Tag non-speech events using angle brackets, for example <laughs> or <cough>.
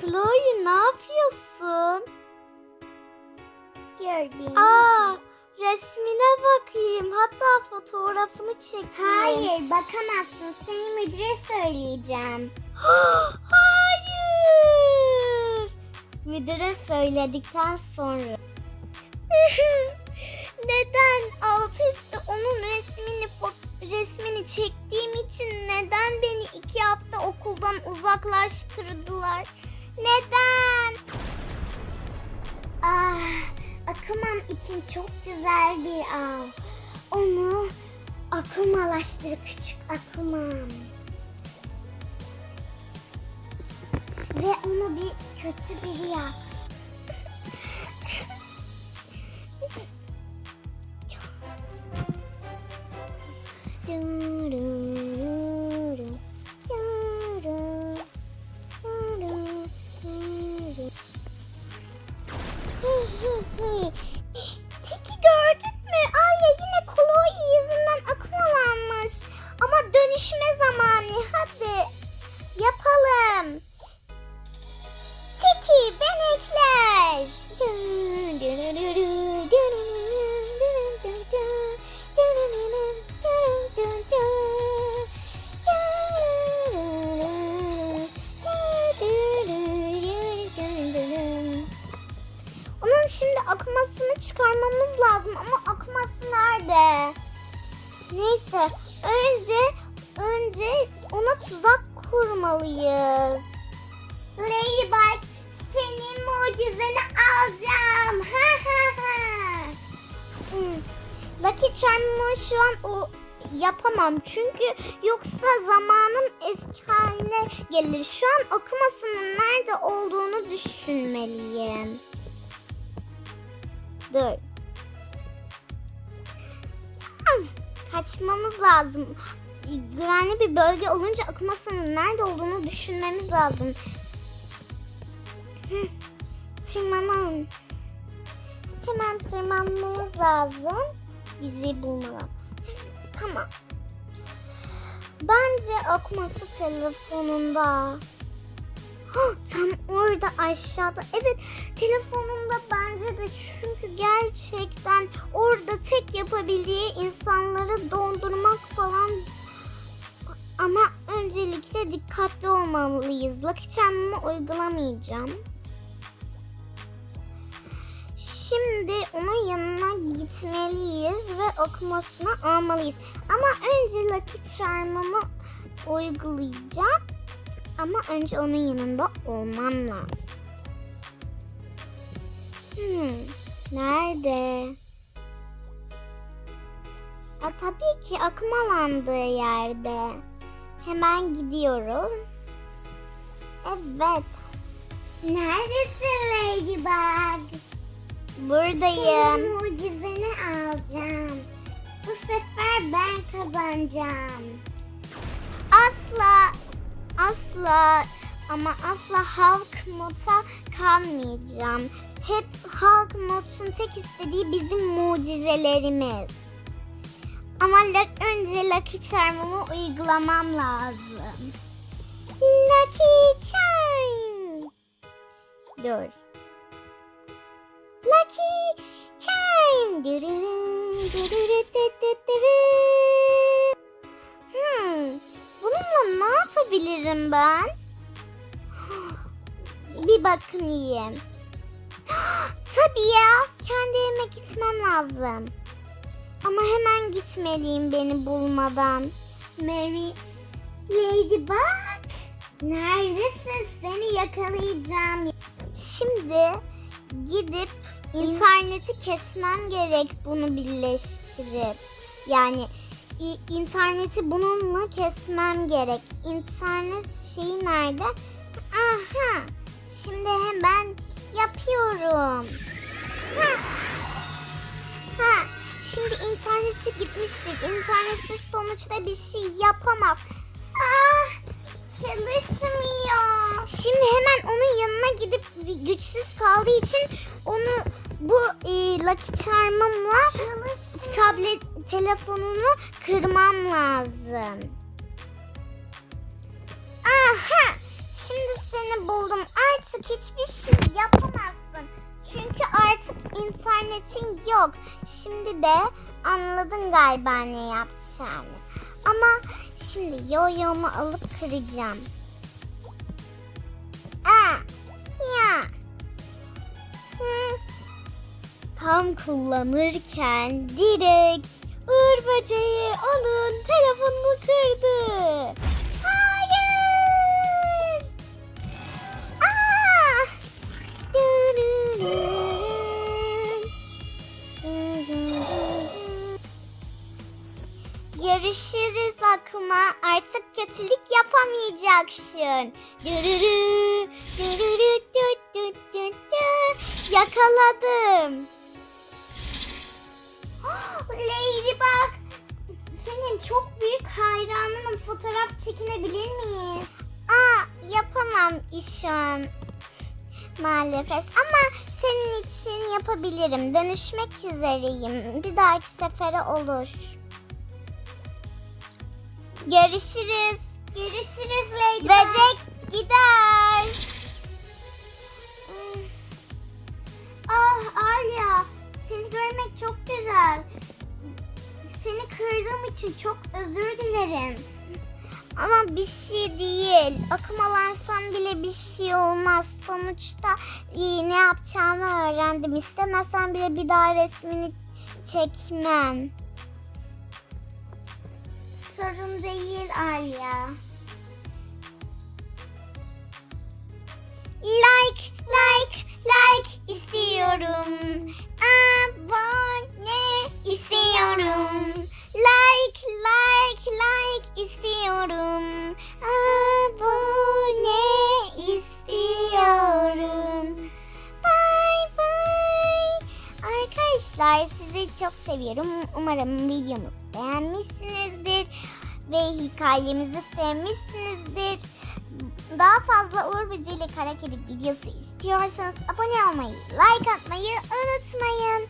Chloe ne yapıyorsun? Gördüğün Aa, resmine bakayım. Hatta fotoğrafını çekeyim. Hayır bakamazsın. Seni müdüre söyleyeceğim. <gasps> Hayır. Müdüre söyledikten sonra. <laughs> Neden alt üstü onun resmini resmini çektiğim için neden beni iki hafta okuldan uzaklaştırdılar? Neden? Ah, Akımam için çok güzel bir av. Onu akumalaştır küçük akumam. Ve onu bir kötü biri yap. Tiki Neyse önce önce ona tuzak kurmalıyız. Ladybug senin mucizeni alacağım. Ha ha ha. Hmm. Lucky Charm'ı şu an o yapamam çünkü yoksa zamanım eski haline gelir. Şu an okumasının nerede olduğunu düşünmeliyim. Dur. Kaçmamız lazım. Güvenli bir bölge olunca akmasının nerede olduğunu düşünmemiz lazım. Tırmanalım. Hemen tırmanmamız lazım. Bizi bulmadan. Tamam. Bence akması telefonunda. Tam orada aşağıda. Evet telefonunda bence de çünkü gerçekten orada tek yapabildiği insanları dondurmak falan. Ama öncelikle dikkatli olmalıyız. Lucky uygulamayacağım. Şimdi onun yanına gitmeliyiz ve okumasını almalıyız. Ama önce Lucky Charm'ımı uygulayacağım. Ama önce onun yanında olmam lazım. Hmm, nerede? Aa, tabii ki akmalandığı yerde. Hemen gidiyoruz. Evet. Neredesin Ladybug? Buradayım. Senin mucizeni alacağım. Bu sefer ben kazanacağım. Asla asla ama asla halk mota kalmayacağım. Hep halk motun tek istediği bizim mucizelerimiz. Ama önce Lucky Charm'ımı uygulamam lazım. Lucky Charm. Dur. Lucky Charm. Dürürüm, dürürütütütürü. Ben? <gasps> Bir bakayım. <gasps> Tabii ya, kendi evime gitmem lazım. Ama hemen gitmeliyim beni bulmadan. Mary, Ladybug. Neredesin? Seni yakalayacağım. Şimdi gidip interneti kesmem gerek bunu birleştirip. Yani interneti bununla kesmem gerek. İnternet şeyi nerede? Aha. Şimdi hemen yapıyorum. Ha. Ha. Şimdi internete gitmiştik. İnternetsiz sonuçta bir şey yapamaz. Ah, çalışmıyor. Şimdi hemen onun yanına gidip güçsüz kaldığı için onu bu e, Lucky Charm'ımla tablet telefonunu kırmam lazım. Aha! Şimdi seni buldum. Artık hiçbir şey yapamazsın. Çünkü artık internetin yok. Şimdi de anladın galiba ne yapacağını. Ama şimdi yoyomu alıp kıracağım. Aa, ya. Hı. Tam kullanırken direkt Uğur böceği onun telefonunu kırdı. Hayır. Aa! Görüşürüz Akuma. Artık kötülük yapamayacaksın. Yakaladım. Çekinebilir miyiz? Aa, yapamam işim. Maalesef ama senin için yapabilirim. Dönüşmek üzereyim. Bir dahaki sefere olur. Görüşürüz. Görüşürüz Ladybug. Böcek gider. Ah Arya, seni görmek çok güzel. Seni kırdığım için çok özür dilerim. Ama bir şey değil. Akımalansam bile bir şey olmaz. Sonuçta iyi ne yapacağımı öğrendim. İstemesem bile bir daha resmini çekmem. Sorun değil Arya. Like, like, like istiyorum. Arkadaşlar sizi çok seviyorum. Umarım videomuzu beğenmişsinizdir ve hikayemizi sevmişsinizdir. Daha fazla Uğur Böceği ile Kara Kedi videosu istiyorsanız abone olmayı, like atmayı unutmayın.